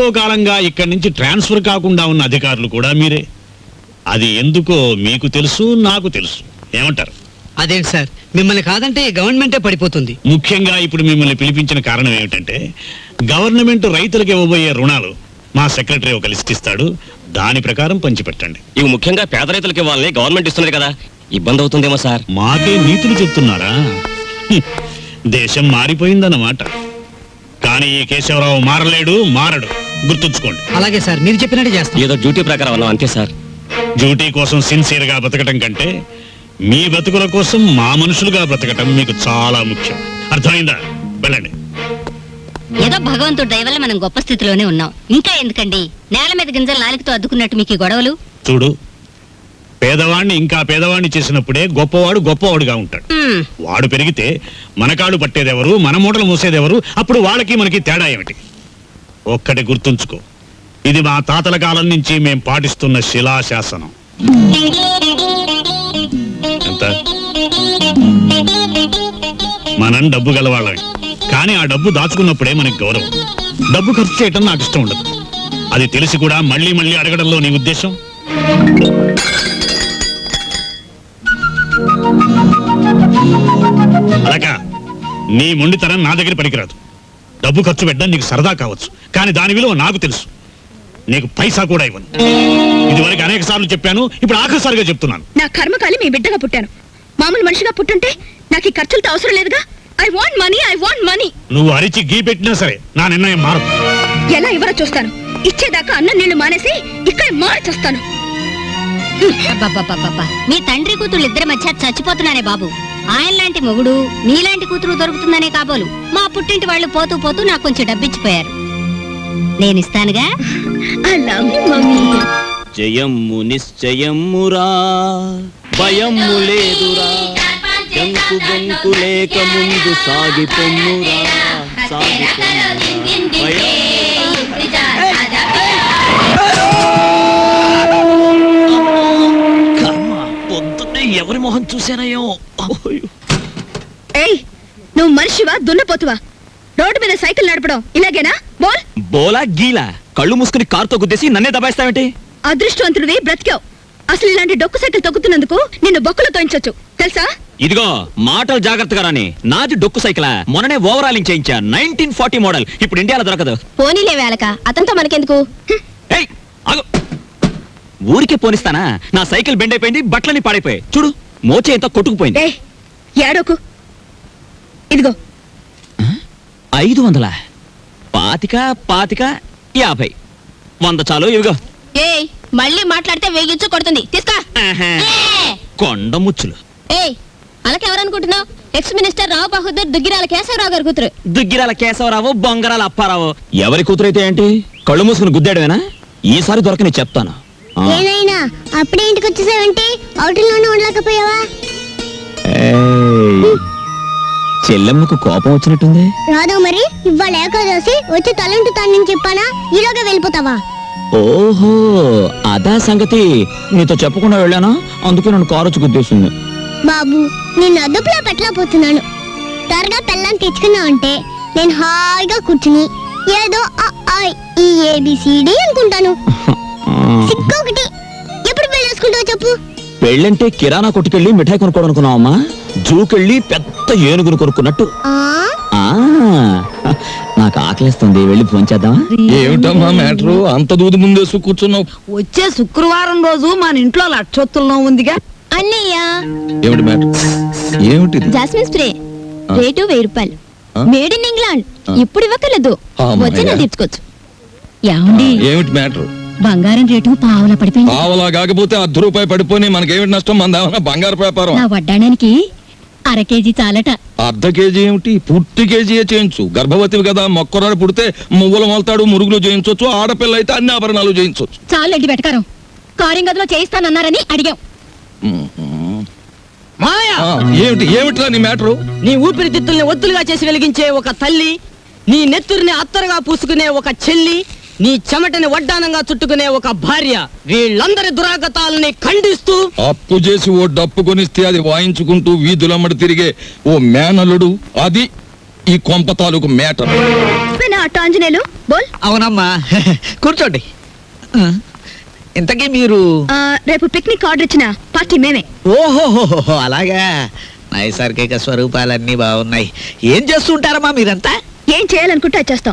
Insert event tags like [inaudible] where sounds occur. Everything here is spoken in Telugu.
ఎంతో కాలంగా ఇక్కడి నుంచి ట్రాన్స్ఫర్ కాకుండా ఉన్న అధికారులు కూడా మీరే. అది ఎందుకో మీకు తెలుసు నాకు తెలుసు. ఏమంటారు? అదేంటి సార్? మిమ్మల్ని కాదంటే ఈ గవర్నమెంటే పడిపోతుంది. ముఖ్యంగా ఇప్పుడు మిమ్మల్ని పిలిపించిన కారణం ఏమిటంటే గవర్నమెంట్ రైతులకు ఇవ్వబోయే రుణాలు మా సెక్రటరీ ఒక లిస్ట్ ఇస్తాడు. దాని ప్రకారం పంచిపెట్టండి. ఇవి ముఖ్యంగా పేద రైతులకి వాళ్ళని గవర్నమెంట్ ఇస్తున్నది కదా. ఇబ్బంది అవుతుందేమో సార్. మాకే నీతులు చెప్తున్నారా. దేశం మారిపోయిందన్నమాట. కానీ ఈ కేశవరావు మారలేడు మారడు. గుర్తుంచుకోండి. అలాగే సార్ మీరు చెప్పినట్టు చేస్తాం. ఏదో డ్యూటీ ప్రకారం అన్నాం అంతే సార్. డ్యూటీ కోసం సిన్సియర్గా బతకటం కంటే మీ బతుకుల కోసం మా మనుషులుగా బ్రతకటం మీకు చాలా ముఖ్యం. అర్థమైందా? వెళ్ళండి. ఏదో భగవంతుడు దయ వల్ల మనం గొప్ప స్థితిలోనే ఉన్నాం. ఇంకా ఎందుకండి? నేల మీద గింజలు నాలుగుతో అద్దుకున్నట్టు మీకు ఈ గొడవలు? చూడు పేదవాణ్ణి ఇంకా పేదవాణ్ణి చేసినప్పుడే గొప్పవాడు గొప్పవాడుగా ఉంటాడు. వాడు పెరిగితే మనకాడు పట్టేదెవరు మన మూటలు మూసేదెవరు అప్పుడు వాళ్ళకి మనకి తేడా ఏమిటి? ఒక్కటి గుర్తుంచుకో. ఇది మా తాతల కాలం నుంచి మేం పాటిస్తున్న శిలాశాసనం. ఎంత? మనం డబ్బు గలవాళ్ళమే. కానీ ఆ డబ్బు దాచుకున్నప్పుడే మనకి గౌరవం. డబ్బు ఖర్చు చేయటం నాకు ఇష్టం ఉండదు. అది తెలిసి కూడా మళ్ళీ మళ్ళీ అడగడంలో నీ ఉద్దేశం? అలాగా నీ మొండితనం నా దగ్గర పనికిరాదు. డబ్బు ఖర్చు పెట్టడం నీకు సరదా కావచ్చు. కానీ దాని విలువ నాకు తెలుసు. నీకు పైసా కూడా ఇవ్వను. ఇదివరకు అనేక సార్లు చెప్పాను ఇప్పుడు ఆఖరిసారిగా చెప్తున్నాను. నా కర్మకాలి మీ బిడ్డగా పుట్టాను. మామూలు మనిషిగా పుట్టుంటే నాకు ఈ ఖర్చులతో అవసరం లేదుగా? I want money I want money నువ్వు అరిచి గీ పెట్టినా సరే నా నిర్ణయం మారదు. ఎలా ఇవ్వరో చూస్తాను. ఇచ్చేదాకా అన్నం నీళ్ళు మానేసి ఇక్కడ మార్చేస్తాను. మీ తండ్రి కూతురు ఇద్దరి మధ్య చచ్చిపోతున్నానే బాబు. ఆయన లాంటి మొగుడు నీలాంటి కూతురు దొరుకుతుందనే కాబోలు. మా పుట్టింటి వాళ్ళు పోతూ పోతూ నాకు కొంచెం డబ్బిచ్చిపోయారు. నేనిస్తానుగా? I love you mummy. జయమ్ము నిశ్చయమ్మురా భయమ్ము లేదురా లేక ముందు కర్మ పొద్దున్నే ఎవరి మొహం చూసానయ్యో ఏయ్ నువ్వు మనిషివా దున్నపోతువా రోడ్డు మీద సైకిల్ నడపడం ఇలాగేనా? బోల్. బోలా గీలా. కళ్ళు మూసుకుని కారుతో గుద్దేసి నన్నే దబాయిస్తావేంటి? అదృష్టవంతుడివి బ్రతికావు. అసలు ఇలాంటి డొక్కు సైకిల్ తొక్కుతున్నందుకు నిన్ను బొక్కలు తోయించొచ్చు. తెలుసా? ఇదిగో మాటలు జాగ్రత్తగా రాని నాది డొక్కు సైకిలా. మొన్ననే ఓవరాలింగ్ చేయించా. Nineteen forty model. ఇప్పుడు ఇండియాలో దొరకదు. పోనీలే వేలక అతనితో మనకెందుకు? ఊరికే పోనిస్తానా? నా సైకిల్ బెండ్ అయిపోయింది బట్టలని పాడైపోయాయి. చూడు మోచే ఎంత కొట్టుకుపోయింది ఏడోకు. ఇదిగో ఐదు వందల? పాతిక పాతిక యాభై. వంద చాలు ఇవిగో. ఏయ్ మళ్ళీ మాట్లాడితే వేగించు కొడుతుంది. తీసుకో! కొండ ముచ్చులు. ఏయ్ అలాకెవరనుకుంటున్నావు? ఎక్స్ మినిస్టర్ రావు బహదూర్ దుగ్గిరాల కేశవరావు గారి కూతురు. దుగ్గిరాల కేశవరావు బొంగరాల అప్పారావు. ఎవరి కూతురైతే ఏంటి? కళ్ళు మూసుకుని గుద్దాడువేనా ఈసారి దొరకని చెప్తాను. ఆ. ఏనాయినా అప్పుడే ఇంటికి వచ్చేసావంటే అవుటింగ్లోనే ఉండలేకపోయావా? ఏయ్, చెల్లెమ్మకు కోపం వచ్చినట్టుంది? రాదు మరి ఇవాళ ఏకాదశి వచ్చి తలంటుతానని చెప్పానా ఈలోగా వెళ్ళిపోతావా? ఓహో అదా సంగతి. నీతో చెప్పకుండా వెళ్ళానా? అందుకే నన్ను కారు వచ్చి గుద్దేసింది బాబు నేను అదుపులో పెట్టలేకపోతున్నాను. త్వరగా పెళ్ళాన్ని తెచ్చుకున్నా అంటే నేను హాయిగా కూర్చుని ఏదో ఆ, ఆ, ఈ ఏబిసిడి అనుకుంటాను. [laughs] సిక్కు ఒకటి ఎప్పుడు పెళ్ళేసుకుంటావు చెప్పు. పెళ్ళంటే కిరాణా కొట్టుకెళ్ళి మిఠాయి కొనుక్కోవడం అనుకున్నావమ్మా జూకెళ్ళి పెద్ద ఏనుగును కొనుక్కున్నట్టు. ఆ? ఆ నాకు ఆకలిస్తుంది వెళ్ళి ఫోన్ చేద్దామా? ఏమిటమ్మా మ్యాటరు? అంత దూది ముందేసు కూర్చున్నావు. వచ్చే శుక్రవారం రోజు మన ఇంట్లో లక్షొత్తుల్లో ఉందిగా. అన్నయ్య. ఏమిటి మ్యాటర్? ఏమిటిది? Jasmine spray. రేటు వెయ్యి రూపాయలు. ఆ? Made in England. ఇప్పుడు ఇవ్వకలేదు అమ్మయ్య. వచ్చిన తీర్చుకోవచ్చు. ఏమండి? ఏమిటి మ్యాటర్? బంగారం రేటు పావుల పడిపోయింది. పావలా కాకపోతే అర్ధ రూపాయి పడిపోయి మనకేమిటి నష్టం? మన బంగారు వ్యాపారం. నా వడ్డాడానికి అర కేజీ చాలట అర్ధ కేజీ ఏమిటి? పుట్టి కేజీయే చేయించు. గర్భవతివి కదా మొక్కరాడు పుడితే మువ్వలు మొలతాడు మురుగులు చేయించవచ్చు ఆడపిల్ల అయితే అన్ని ఆభరణాలు చేయించవచ్చు చాలండి వెటకారం. కారింగ్ గదిలో చేయిస్తానన్నారని అడిగాం. మాయా ఏమిటి? ఏమిట్రా నీ మ్యాటరు? నీ ఊపిరితిత్తుల్ని ఒత్తులుగా చేసి వెలిగించే ఒక తల్లి నీ నెత్తురిని అత్తరుగా పూసుకునే ఒక చెల్లి నీ చెమటని వడ్డానంగా చుట్టుకునే ఒక భార్య వీళ్ళందరి దురాగతాలని ఖండిస్తూ అప్పు చేసి ఓ డప్పు కొనిస్తే అది వాయించుకుంటూ వీధులమ్మడి తిరిగే ఓ మేనలుడు. అది ఈ కొంప తాలూకు అట్ట ఆంజనేయులు? బోల్. అవునమ్మా. [laughs] కూర్చోండి. ఇంతకీ మీరు రేపు పిక్నిక్ ఆర్డర్ ఇచ్చిన పార్టీ మేమే. ఓహోహోహో అలాగా. నైసర్గిక స్వరూపాలన్నీ బాగున్నాయి. ఏం చేస్తుంటారమ్మా మీరంతా? ఏం చేయాలనుకుంటే చేస్తాం.